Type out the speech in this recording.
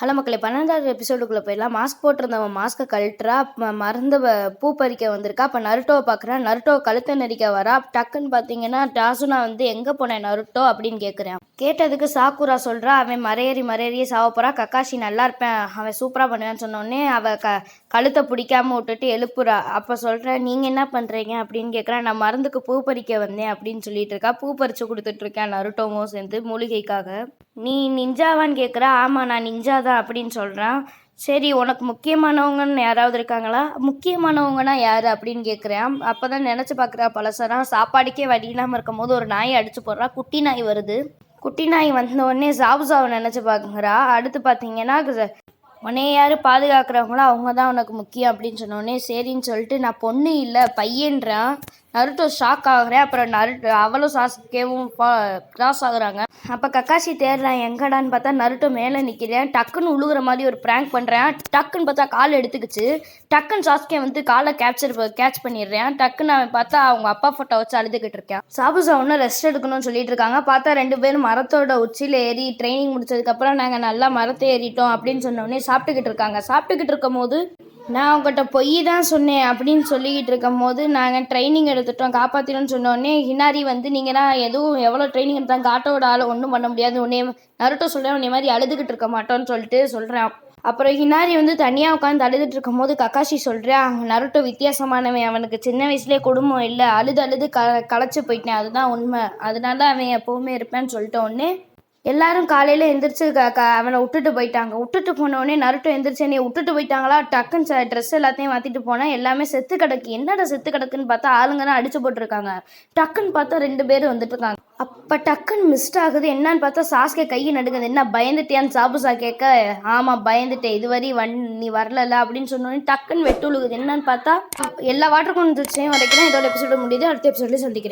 Hello மக்களே பன்னெண்டாவது எபிசோடுக்குள்ளே போயிடலாம். மாஸ்க் போட்டிருந்தவன் மாஸ்க்கை கழட்டுறா. ம- பூ பறிக்க வந்திருக்கா. அப்போ நருட்டோவை பார்க்குறான் நருட்டோ கழுத்தை நெரிக்க வரா. டக்குன்னு பார்த்தீங்கன்னா டாசுனா வந்து எங்கே போனேன் நருட்டோ? அப்படின்னு கேட்குறேன் கேட்டதுக்கு சாக்குரா சொல்கிறா அவன் மறையறி மறையறியே சாவ போகிறா கக்காஷி நல்லா இருப்பேன். அவன் சூப்பராக பண்ணுவேன்னு சொன்னோடனே அவள் க கழுத்தை பிடிக்காம விட்டுட்டு எழுப்புறா. அப்போ சொல்கிறேன் நீங்கள் என்ன பண்ணுறீங்க அப்படின்னு கேட்குறேன் நான் மருந்துக்கு பூ பறிக்க வந்தேன் அப்படின்னு சொல்லிட்டு இருக்கா. பூ பறித்து கொடுத்துட்ருக்கேன் நருட்டோமோ சேர்ந்து மூலிகைக்காக. நீ நிஞ்சாவான்னு கேட்குறா ஆமாம் நான் நிஞ்சா தான் அப்படின்னு சொல்கிறான் சரி உனக்கு முக்கியமானவங்கன்னு யாராவது இருக்காங்களா? முக்கியமானவங்கன்னா யார்? அப்படின்னு கேட்குறேன் அப்போ தான் நினச்சி பார்க்குறா பழசரா சாப்பாடுக்கே வழி இல்லாமல் இருக்கும் போது ஒரு நாயை அடிச்சு போடுறா. குட்டி நாய் வருது. குட்டி நாய் வந்த உடனே சாவு சாவு நினச்சி பார்க்குறா அடுத்து பார்த்தீங்கன்னா கு- யார் பாதுகாக்கிறவங்களோ அவங்க தான் உனக்கு முக்கியம் அப்படின்னு சொன்ன உடனே சரின்னு சொல்லிட்டு நான் பொண்ணு இல்லை பையன்றான். நருட்டோ ஷாக் ஆகுறேன் அப்புறம் நரு அவளும் சாஸ்கேவும் கிராஸ் ஆகுறாங்க. அப்போ கக்காஷி தேடுறான் எங்கடான்னு பார்த்தா நருட்டோ மேலே நிற்கிறேன் டக்குன்னு உழுகுற மாதிரி ஒரு ப்ராங்க் பண்ணுறேன் டக்குன்னு பார்த்தா கால் எடுத்துக்கிச்சு. டக்குன்னு சாஸ்கே வந்து காலை கேப்சர் கேட்ச் பண்ணிடுறேன் டக்குன்னு அவன் பார்த்தா அவங்க அப்பா ஃபோட்டோ வச்சு அழுதுகிட்டு இருக்கேன் சாபுசா ஒன்றும் ரெஸ்ட் எடுக்கணும்னு சொல்லிட்டு இருக்காங்க. பார்த்தா ரெண்டு பேரும் மரத்தோட உச்சியில் ஏறி ட்ரைனிங் முடிச்சதுக்கப்புறம் நாங்கள் நல்லா மரத்தை ஏறிட்டோம் அப்படின்னு சொன்னோடனே சாப்பிட்டுக்கிட்டு இருக்காங்க. சாப்பிட்டுக்கிட்டு இருக்கும் போது நான் உங்கள்கிட்ட பொய் தான் சொன்னேன் அப்படின்னு சொல்லிக்கிட்டு இருக்கும் போது நாங்கள் ட்ரைனிங் எடுத்துட்டோம். காப்பாற்றினோம்னு சொன்னோடனே ஹினாரி வந்து நீங்கள் தான் எதுவும் எவ்வளோ ட்ரைனிங் எடுத்தாங்க காட்டோட ஆள் ஒன்றும் பண்ண முடியாது. உன்னே நருட்டோ சொல்கிறேன் உன்னை மாதிரி அழுதுகிட்டு இருக்க மாட்டோன்னு சொல்லிட்டு சொல்கிறான் அப்புறம் ஹினாரி வந்து தனியாக உட்காந்து அழுதுட்டு இருக்கும்போது கக்காஷி சொல்கிறேன் நருட்டோ வித்தியாசமானவன். அவனுக்கு சின்ன வயசுலேயே குடும்பம் இல்லை. அழுது அழுது க களைச்சி போயிட்டேன். அதுதான் உண்மை. அதனால அவன் எப்போவுமே இருப்பேன்னு சொல்லிட்ட உடனே எல்லாரும் காலையில் எந்திரிச்சு க க அவனை விட்டுட்டு போயிட்டாங்க. விட்டுட்டு போன உடனே நருட்டோ எந்திரிச்சு என்னை விட்டுட்டு போயிட்டாங்களா? டக்குன்னு ட்ரெஸ் எல்லாத்தையும் மாற்றிட்டு போனால் எல்லாமே செத்து கிடக்கு. என்னடா செத்து கிடக்குன்னு பார்த்தா ஆளுங்கன்னா அடிச்சு போட்டிருக்காங்க. டக்குன்னு பார்த்தா ரெண்டு பேர் வந்துட்டு இருக்காங்க. அப்போ டக்குன்னு மிஸ்ட் ஆகுது. என்னன்னு பார்த்தா சாஸ்கே கையை நடுங்குது. என்ன பயந்துட்டியான்னு சாபுசா கேட்க? ஆமாம் பயந்துட்டேன். இதுவரை வன் நீ வரல அப்படின்னு சொன்னோடனே டக்குன்னு வெட்டு உழுகுது. என்னன்னு பார்த்தா எல்லா வாட்டர் கொண்டு வரைக்கும் இதோட எபிசோட முடியுது. அடுத்த எபிசோட்லேயே சந்திக்கிறேன்